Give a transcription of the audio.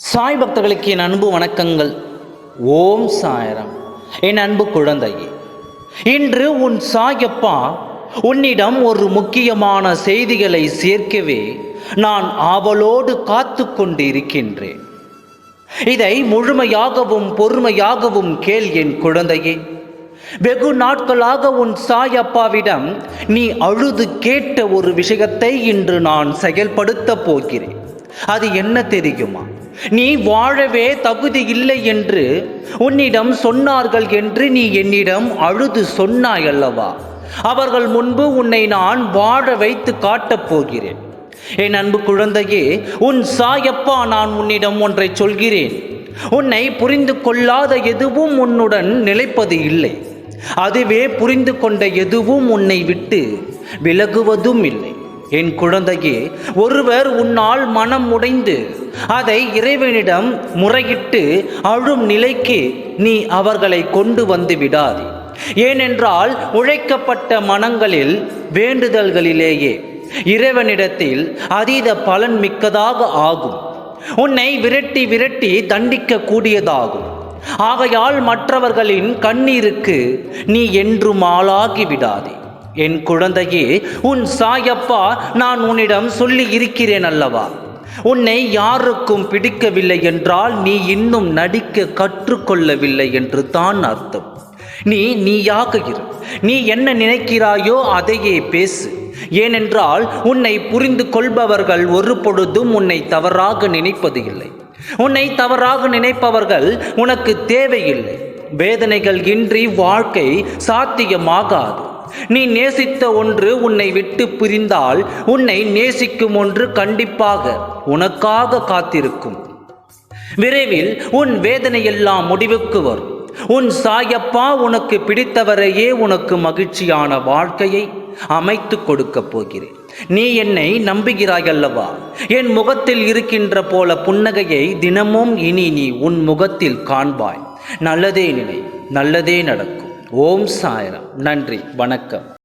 சாய் பக்தர்களுக்கு என் அன்பு வணக்கங்கள். ஓம் சாயரம். என் அன்பு குழந்தையே இன்று உன் சாயப்பா உன்னிடம் ஒரு முக்கியமான செய்திகளை சேர்க்கவே நான் ஆவலோடு காத்து கொண்டு இருக்கின்றேன் இதை முழுமையாகவும் பொறுமையாகவும் கேள் என் குழந்தையே. வெகு நாட்களாக உன் சாயப்பாவிடம் நீ அழுது கேட்ட ஒரு விஷயத்தை இன்று நான் செயல்படுத்தப் போகிறேன். அது என்ன தெரியுமா? நீ வாழவே தகுதி இல்லை என்று உன்னிடம் சொன்னார்கள் என்று நீ என்னிடம் அழுது சொன்னாய் அல்லவா? அவர்கள் முன்பு உன்னை நான் வாழ வைத்து காட்டப் போகிறேன். என் அன்பு குழந்தையே உன் சாயப்பா நான் உன்னிடம் ஒன்றை சொல்கிறேன். உன்னை புரிந்து கொள்ளாத எதுவும் உன்னுடன் நிலைப்பது இல்லை. அதுவே புரிந்து கொண்ட எதுவும் உன்னை விட்டு விலகுவதும் இல்லை. என் குழந்தையே ஒருவர் உன்னால் மனம் உடைந்து அதை இறைவனிடம் முறையிட்டு அழும் நிலைக்கு நீ அவர்களை கொண்டு வந்து விடாதே. ஏனென்றால் உழைக்கப்பட்ட மனங்களில் வேண்டுதல்களிலேயே இறைவனிடத்தில் அதீத பலன் மிக்கதாக ஆகும். உன்னை விரட்டி விரட்டி தண்டிக்க கூடியதாகும் ஆகையால் மற்றவர்களின் கண்ணீருக்கு நீ என்றும் ஆளாகி விடாதே. என் குழந்தையே உன் சாயப்பா நான் உன்னிடம் சொல்லி இருக்கிறேன் அல்லவா? உன்னை யாருக்கும் பிடிக்கவில்லை என்றால் நீ இன்னும் நடிக்க கற்றுக்கொள்ளவில்லை என்று தான் அர்த்தம். நீ நீயாக இரு. நீ என்ன நினைக்கிறாயோ அதையே பேசு. ஏனென்றால் உன்னை புரிந்து கொள்பவர்கள் ஒரு பொழுதும் உன்னை தவறாக நினைப்பது இல்லை. உன்னை தவறாக நினைப்பவர்கள் உனக்கு தேவையில்லை. வேதனைகள் இன்றி வாழ்க்கை சாத்தியமாகாது. நீ நேசித்த ஒன்று உன்னை விட்டு பிரிந்தால் உன்னை நேசிக்கும் ஒன்று கண்டிப்பாக உனக்காக காத்திருக்கும். விரைவில் உன் வேதனையெல்லாம் முடிவுக்கு வரும். உன் சாயப்பா உனக்கு பிடித்தவரையே உனக்கு மகிழ்ச்சியான வாழ்க்கையை அமைத்து கொடுக்கப் போகிறேன். நீ என்னை நம்புகிறாய் அல்லவா என் முகத்தில் இருக்கின்ற போல புன்னகையை தினமும் இனி நீ உன் முகத்தில் காண்பாய். நல்லதே நினை நல்லதே நடக்கும். ஓம் சாயரம். நன்றி வணக்கம்.